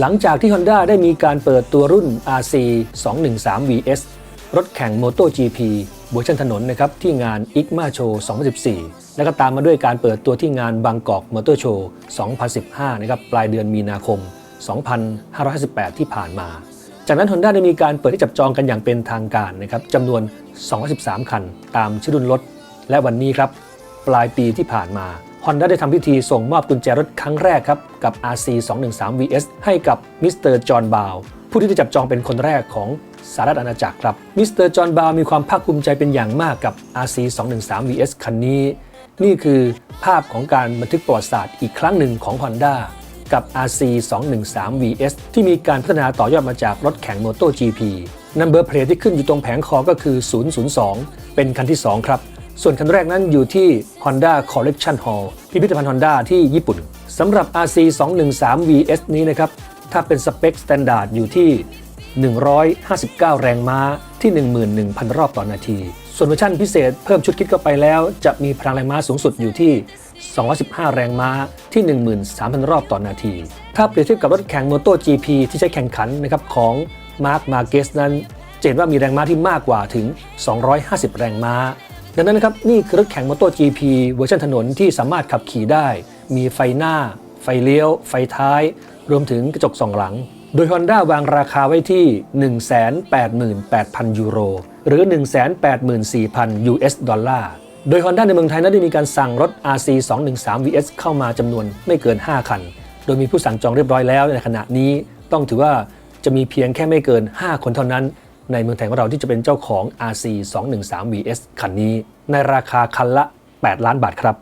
หลังจากที่ Honda ได้มีการเปิดตัวรุ่น RC 213 VS รถแข่ง MotoGP เวอร์ชันถนนนะครับที่งาน ICMA Show 2014 แล้วก็ตามมาด้วยการเปิดตัวที่งานบางกอกมอเตอร์โชว์2015 นะครับปลายเดือนมีนาคม 2558 ที่ผ่านมา จากนั้น Honda ได้มีการเปิดที่จับจองกันอย่างเป็นทางการนะครับจำนวน 213 คัน ตามชื่อรุ่นรถ และวันนี้ครับ ปลายปีที่ผ่านมา Honda ได้ทำพิธีส่งมอบกุญแจรถครั้งแรกครับ กับ RC 213 VS ให้กับมิสเตอร์จอห์นบาวผู้ที่ได้จับจองเป็นคนแรกของสหรัฐอาณาจักรครับมิสเตอร์จอห์นบาวมีความภาคภูมิใจเป็นอย่างมากกับ RC 213 VS คันนี้ นี่คือภาพของการบันทึกประวัติศาสตร์อีกครั้งหนึ่งของ Honda กับ RC 213 VS ที่มีการพัฒนาต่อยอดมาจากรถแข่ง MotoGP Number Plate ที่ขึ้นอยู่ตรงแผงคอก็คือ 002 เป็นคันที่ 2 ครับ ส่วนคันแรกนั้นอยู่ที่ Honda Collection Hall พิพิธภัณฑ์ Honda ที่ญี่ปุ่นสำหรับ RC 213 VS นี้นะครับ ถ้าเป็นสเปค s t ต n d า r d อยู่ที่ 159 แรงม้าที่ 11,000 รอบต่อนาที ส่วนเวอร์ชันพิเศษเพิ่มชุดคิดเข้าไปแล้ว จะมีพลังแรงม้าสูงสุดอยู่ที่ 215 แรงม้าที่ 13,000 รอบต่อนาที ถ้าเปรียบเทียบกับรถแข่ง MotoGP ที่ใช้แข่งขันนะครับของ Mark Marquez นั้นเห็นว่ามีแรงม้าที่มากกว่าถึง 250 แรงม้า ดังนั้นนะครับนี่คือรถแข่ง MotoGP เวอร์ชันถนนที่สามารถขับขี่ได้ มีไฟหน้า ไฟเลี้ยว ไฟท้าย รวมถึงกระจกสองหลัง โดย Honda วางราคาไว้ที่ 188,000 ยูโร หรือ 184,000 US ดอลลาร์ โดย Honda ในเมืองไทยนั้นได้มีการสั่งรถ RC 213 VS เข้ามาจำนวนไม่เกิน 5 คัน โดยมีผู้สั่งจองเรียบร้อยแล้วในขณะนี้ต้องถือว่าจะมีเพียงแค่ไม่เกิน 5 คนเท่านั้น ในเมืองไทยของเราที่จะเป็นเจ้าของ RC 213 VS คันนี้ ในราคาคันละ 8 ล้านบาทครับ